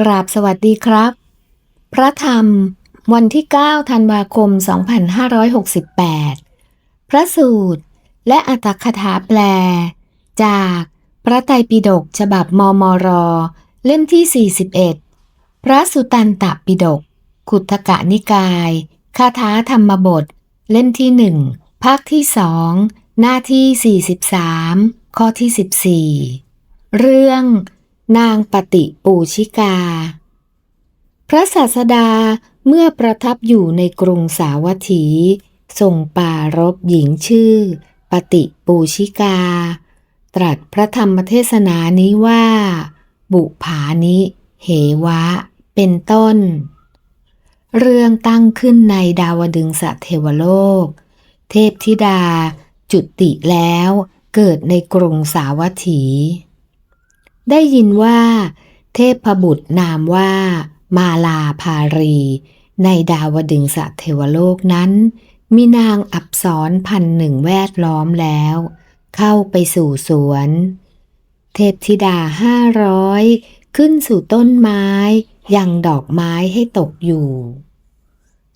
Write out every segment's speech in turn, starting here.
กราบสวัสดีครับ พระธรรม วันที่ 9 ธันวาคม 2568 พระสูตร และอัตถคถาแปล จากพระไตรปิฎกฉบับมมร เล่มที่ 41 พระสุตันตปิฎกขุทกะนิกายคาถาธรรมบท เล่มที่หนึ่งภาคที่สองหน้าที่ 43 ข้อที่ 14 เรื่อง นางปฏิปูชิกา พระศาสดาเมื่อประทับอยู่ในกรุงสาวัตถีทรงปารบหญิงชื่อ ปฏิปูชิกา ตรัสพระธรรมเทศนานี้ว่า บุภานิเหวะ เป็นต้น เรื่องตั้งขึ้นในดาวดึงสเทวโลก เทพธิดาจุติแล้วเกิดในกรุงสาวัตถี ได้ยินว่า เทพบุตรนามว่า มาลาภารี ในดาวดึงสเทวโลกนั้น มีนางอับสรพันหนึ่งแวดล้อมแล้ว เข้าไปสู่สวน เทพธิดาห้าร้อยขึ้นสู่ต้นไม้ ยังดอกไม้ให้ตกอยู่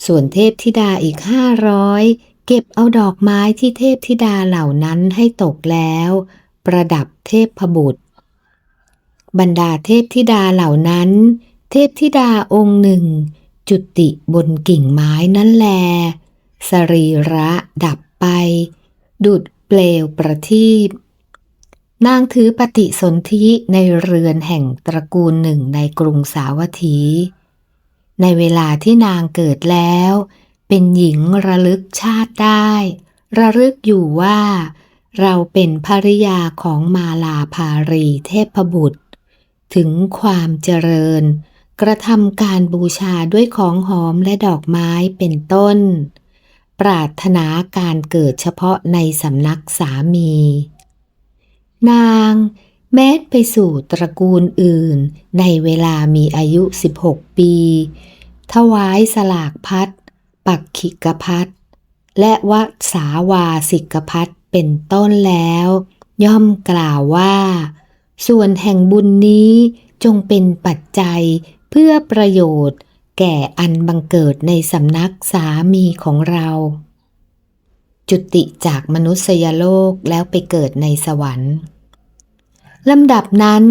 ส่วนเทพธิดาอีกห้าร้อยเก็บเอาดอกไม้ที่เทพธิดาเหล่านั้นให้ตกแล้ว ประดับเทพบุตร บรรดาเทพธิดาเหล่านั้น เทพธิดาองค์หนึ่ง จุติบนกิ่งไม้นั่นแล สรีระดับไป ดุดเปลวประทีปนางถือปฏิสนธิในเรือนแห่งตระกูลหนึ่งในกรุงสาวัตถี ในเวลาที่นางเกิดแล้ว เป็นหญิงระลึกชาติได้ ระลึกอยู่ว่า เราเป็นภริยาของมาลาภารีเทพบุตร ถึงความเจริญ กระทำการบูชาด้วยของหอมและดอกไม้เป็นต้น ปรารถนาการเกิดเฉพาะในสำนักสามี นางแม้ไปสู่ตระกูลอื่นในเวลามีอายุ 16 ปี ถวายสลากพัดปักขิกพัดและวัสาวาสิกพัดเป็นต้นแล้ว ย่อมกล่าวว่า ส่วนแห่งบุญนี้จงเป็นปัจจัยเพื่อประโยชน์ แก่อันบังเกิดในสำนักสามีของเรา จุติจากมนุษยโลกแล้วไปเกิดในสวรรค์ลำดับนั้น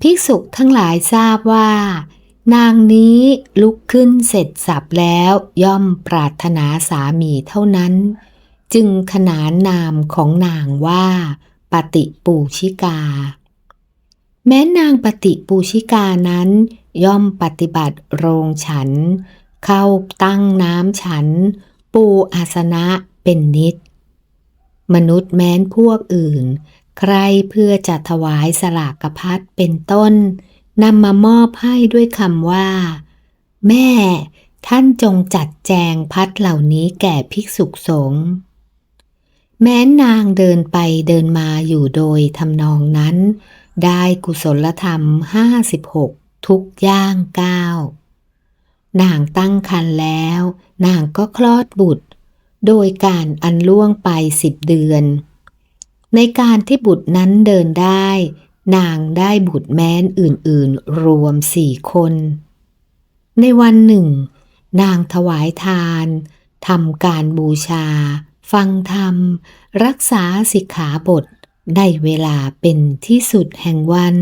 ภิกษุทั้งหลายทราบว่า นางนี้ลุกขึ้นเสร็จสับแล้วย่อมปรารถนาสามีเท่านั้น จึงขนานนามของนางว่า ปฏิปูชิกา แม้นางปฏิปูชิกานั้น ย่อมปฏิบัติโรงฉัน เข้าตั้งน้ำฉัน ปูอาสนะเป็นนิด มนุษย์แม้นพวกอื่น ใครเพื่อจะถวายสลากพัดเป็นต้นนำมามอบให้ด้วยคำว่า แม่ท่านจงจัดแจงพัดเหล่านี้แก่ภิกษุสงฆ์แม้นางเดินไปเดินมาอยู่โดยทำนองนั้น ได้กุศลธรรมห้าสิบหกทุกย่างก้าวนางตั้งครรภ์แล้ว นางก็คลอดบุตร โดยการอันล่วงไปสิบเดือน ในการที่บุตรนั้นเดินได้ นางได้บุตรแม้นอื่นๆ รวมสี่คน ในวันหนึ่ง นางถวายทานทำการบูชา ฟังธรรม รักษาสิกขาบท ได้เวลาเป็นที่สุดแห่งวัน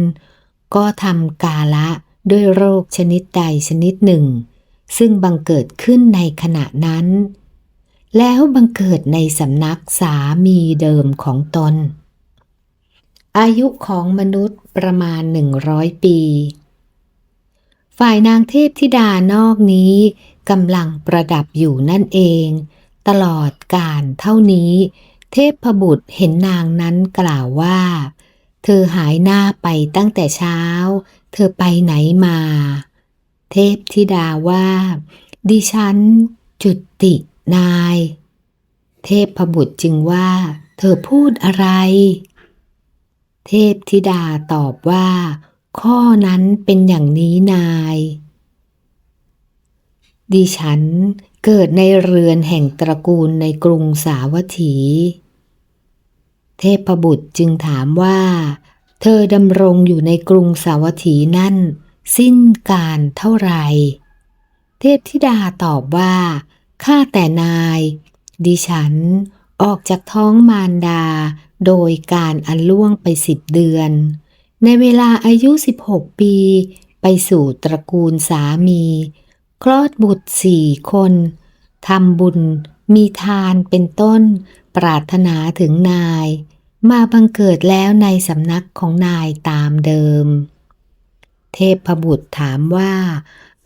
ก็ทำกาละด้วยโรคชนิดใดชนิดหนึ่ง ซึ่งบังเกิดขึ้นในขณะนั้น แล้วบังเกิดในสำนักสามีเดิมของตน อายุของมนุษย์ประมาณหนึ่งร้อยปี ฝ่ายนางเทพธิดานอกนี้กำลังประดับอยู่นั่นเอง ตลอดการเท่านี้ เทพบุตรเห็นนางนั้นกล่าวว่า เธอหายหน้าไปตั้งแต่เช้า เธอไปไหนมา เทพธิดาว่า ดิฉัน จุตินาย เทพบุตรจึงว่า เธอพูดอะไร เทพธิดาตอบว่า ข้อนั้นเป็นอย่างนี้นาย ดิฉัน เกิดในเรือนแห่งตระกูลในกรุงสาวัตถี เทพบุตรจึงถามว่า เธอดำรงอยู่ในกรุงสาวัตถีนั่น สิ้นการเท่าไหร่ เทพธิดาตอบว่า ข้าแต่นาย ดิฉันออกจากท้องมารดาโดยการอันล่วงไปสิบเดือน ในเวลาอายุ 16 ปี ไปสู่ตระกูลสามี คลอดบุตรสี่คนทำบุญ มีทานเป็นต้น ปรารถนาถึงนาย มาบังเกิดแล้วในสำนักของนายตามเดิม เทพบุตรถามว่า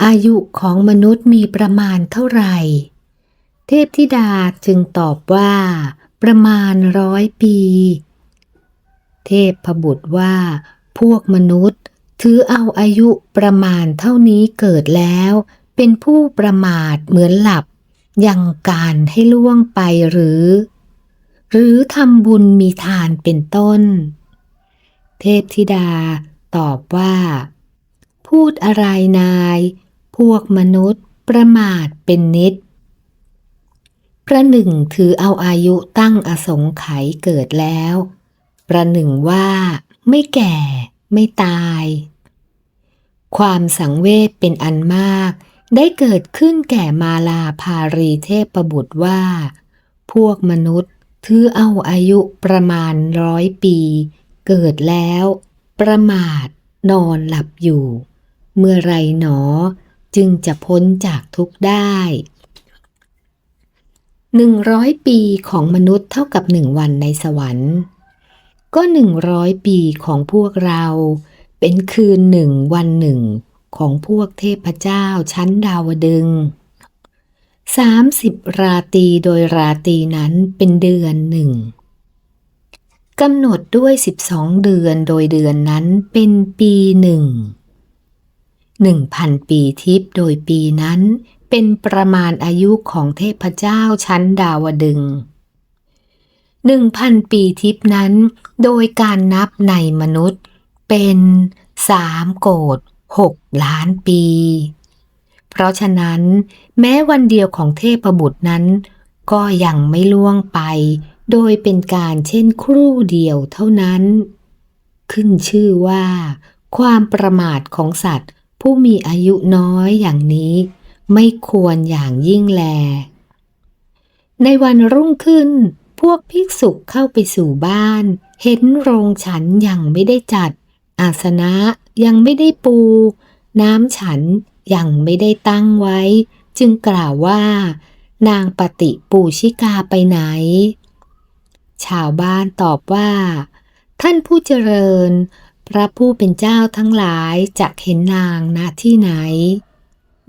อายุของมนุษย์มีประมาณเท่าไหร่ เทพธิดาจึงตอบว่า ประมาณร้อยปี เทพบุตรว่า พวกมนุษย์ถือเอาอายุประมาณเท่านี้เกิดแล้ว เป็นผู้ประมาทเหมือนหลับ ยังการให้ล่วงไปหรือ หรือทำบุญมีทานเป็นต้น เทพธิดาตอบว่า พูดอะไรนาย พวกมนุษย์ประมาทเป็นนิด ประหนึ่งถือเอาอายุตั้งอสงไขยเกิดแล้ว ประหนึ่งว่าไม่แก่ไม่ตาย ความสังเวชเป็นอันมาก ได้เกิดขึ้นแก่มาลาภารีเทพประบุตรว่า พวกมนุษย์ถือเอาอายุประมาณร้อยปี เกิดแล้ว ประมาทนอนหลับอยู่ เมื่อไรหนอจึงจะพ้นจากทุกข์ได้หนึ่งร้อยปีของมนุษย์เท่ากับหนึ่งวันในสวรรค์ ก็หนึ่งร้อยปีของพวกเรา เป็นคืนหนึ่งวันหนึ่ง ของพวกเทพเจ้าชั้นดาวดึงสามสิบราตีโดยราตีนั้นเป็นเดือนหนึ่งกำหนดด้วยสิบสองเดือนโดยเดือนนั้นเป็นปีหนึ่งหนึ่งพันปีทิพย์โดยปีนั้นเป็นประมาณอายุของเทพเจ้าชั้นดาวดึงหนึ่งพันปีทิพย์นั้นโดยการนับในมนุษย์เป็นสามโกด หกล้านปี เพราะฉะนั้น แม้วันเดียวของเทพบุตรนั้น ก็ยังไม่ล่วงไป โดยเป็นการเช่นครู่เดียวเท่านั้น ขึ้นชื่อว่า ความประมาทของสัตว์ ผู้มีอายุน้อยอย่างนี้ ไม่ควรอย่างยิ่งแล ในวันรุ่งขึ้นพวกภิกษุเข้าไปสู่บ้าน เห็นโรงฉันยังไม่ได้จัด อาสนะยังไม่ได้ปู น้ำฉันยังไม่ได้ตั้งไว้ จึงกล่าวว่า นางปฏิปูชิกาไปไหน ชาวบ้านตอบว่า ท่านผู้เจริญ พระผู้เป็นเจ้าทั้งหลายจะเห็นนางณที่ไหน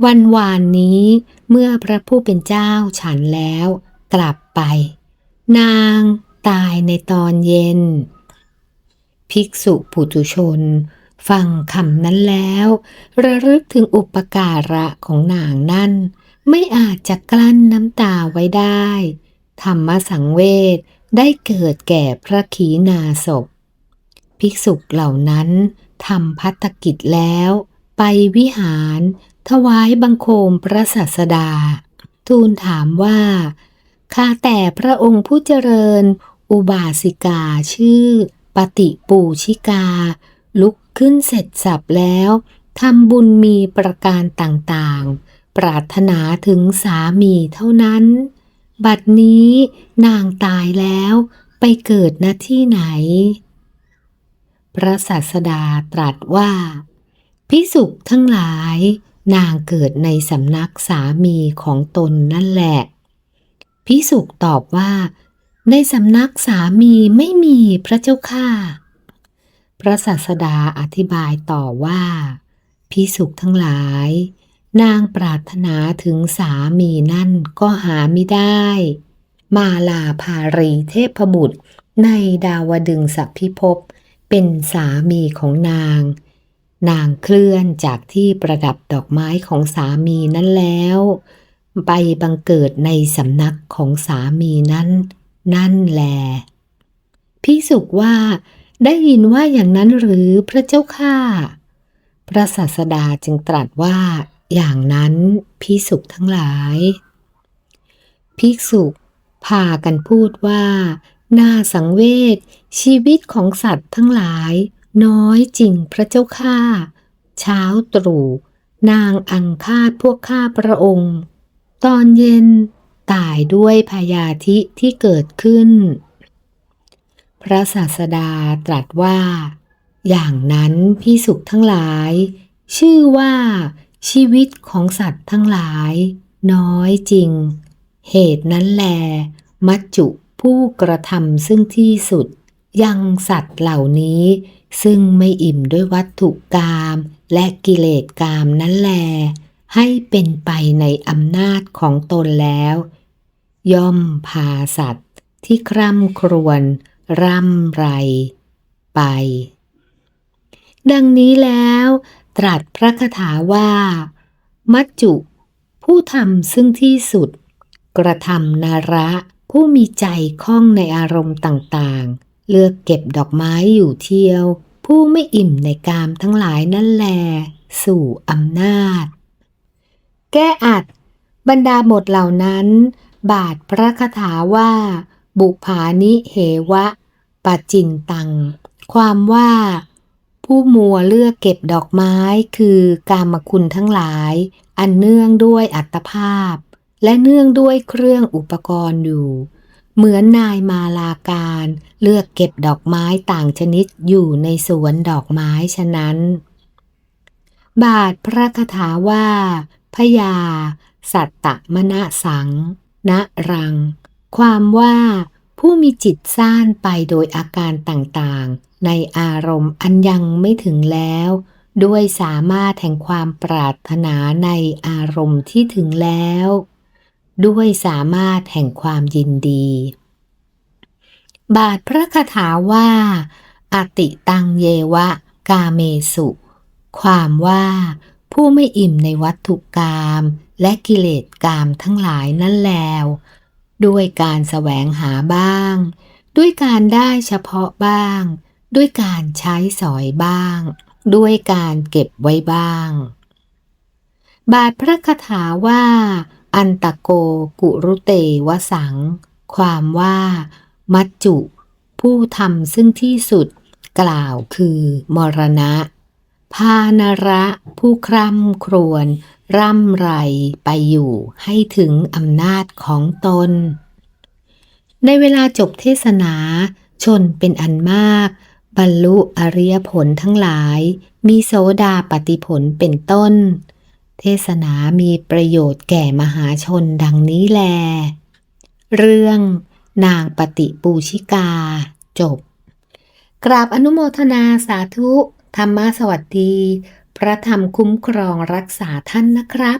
วันวานนี้เมื่อพระผู้เป็นเจ้าฉันแล้ว กลับไป นางตายในตอนเย็น ภิกษุปุถุชน ฟังคำนั้นแล้ว ระลึกถึงอุปการะของนางนั่น ไม่อาจจะกลั้นน้ำตาไว้ได้ ธรรมสังเวชได้เกิดแก่พระขีณาสพ ภิกษุเหล่านั้นทำพัฒกิจแล้ว ไปวิหาร ถวายบังคมพระศาสดา ทูลถามว่า ข้าแต่พระองค์ผู้เจริญ อุบาสิกาชื่อ ปฏิปูชิกา ลุกขึ้นเสร็จสับแล้วทำบุญมีประการต่างๆ ปรารถนาถึงสามีเท่านั้น บัดนี้นางตายแล้วไปเกิดณที่ไหน พระศาสดาตรัสว่า พิสุทั้งหลาย นางเกิดในสำนักสามีของตนนั่นแหละ พิสุตอบว่า ในสำนักสามีไม่มีพระเจ้าค่าพระศาสดาอธิบายต่อว่า พิสุทั้งหลาย นางปรารถนาถึงสามีนั่นก็หาไม่ได้ มาลาภารีเทพบุตร ในดาวดึงสัพพิภพเป็นสามีของนาง นางเคลื่อนจากที่ประดับดอกไม้ของสามีนั้นแล้ว ไปบังเกิดในสำนักของสามีนั้น นั่นแลพิสุกว่าได้ยินว่าอย่างนั้นหรือพระเจ้าข้าพระศาสดาจึงตรัสว่า อย่างนั้นพิสุกทั้งหลาย ภิกษุพากันพูดว่าน่าสังเวชชีวิตของสัตว์ทั้งหลาย น้อยจริงพระเจ้าข้าเช้าตรู่นางอังคาดพวกข้าพระองค์ ตอนเย็น ตายด้วยพยาธิที่เกิดขึ้น พระศาสดาตรัสว่า อย่างนั้นพิสุทั้งหลาย ชื่อว่าชีวิตของสัตว์ทั้งหลาย น้อยจริง เหตุนั้นแล มัจจุผู้กระทำซึ่งที่สุด ยังสัตว์เหล่านี้ ซึ่งไม่อิ่มด้วยวัตถุกรรมและกิเลสกรรมนั้นแล ให้เป็นไปในอำนาจของตนแล้ว ย่อมพาสัตว์ที่คร่ำครวญร่ำไรไป ดังนี้แล้ว ตรัสพระคาถาว่า มัจจุ ผู้ทำซึ่งที่สุด กระทำนาระผู้มีใจคล่องในอารมณ์ต่างๆ เลือกเก็บดอกไม้อยู่เที่ยว ผู้ไม่อิ่มในกามทั้งหลายนั่นแล สู่อำนาจ แก้อัด บรรดาบทเหล่านั้น บาทพระคาถาว่า บุภานิเหวะปัจจินตัง ความว่า ผู้มัวเลือกเก็บดอกไม้คือกามคุณทั้งหลาย อันเนื่องด้วยอัตภาพ และเนื่องด้วยเครื่องอุปกรณ์อยู่ เหมือนนายมาลาการเลือกเก็บดอกไม้ต่างชนิดอยู่ในสวนดอกไม้ฉะนั้น บาทพระคาถาว่า พยา สัตตมณสัง ณรัง ความว่าผู้มีจิตซ่านไปโดยอาการต่างๆ ในอารมณ์อันยังไม่ถึงแล้ว ด้วยสามารถแห่งความปรารถนาในอารมณ์ที่ถึงแล้ว ด้วยสามารถแห่งความยินดี บาทพระคาถาว่า อติตังเยวะ กาเมสุ ความว่า ผู้ไม่อิ่มในวัตถุกรรมและกิเลสกรรมทั้งหลายนั่นแล้วด้วยการแสวงหาบ้าง ด้วยการได้เฉพาะบ้าง ด้วยการใช้สอยบ้าง ด้วยการเก็บไว้บ้าง บาทพระคาถาว่า อันตะโกกุรุเตวสัง ความว่า มัจจุ ผู้ทำซึ่งที่สุด กล่าวคือ มรณะ พานระผู้คร่ำครวญร่ำไรไปอยู่ให้ถึงอำนาจของตน ในเวลาจบเทศนา ชนเป็นอันมาก บรรลุอริยผลทั้งหลาย มีโสดาปฏิผลเป็นต้น เทศนามีประโยชน์แก่มหาชนดังนี้แล เรื่องนางปฏิปูชิกา จบ กราบอนุโมทนาสาธุ ธรรมะสวัสดี พระธรรมคุ้มครองรักษาท่านนะครับ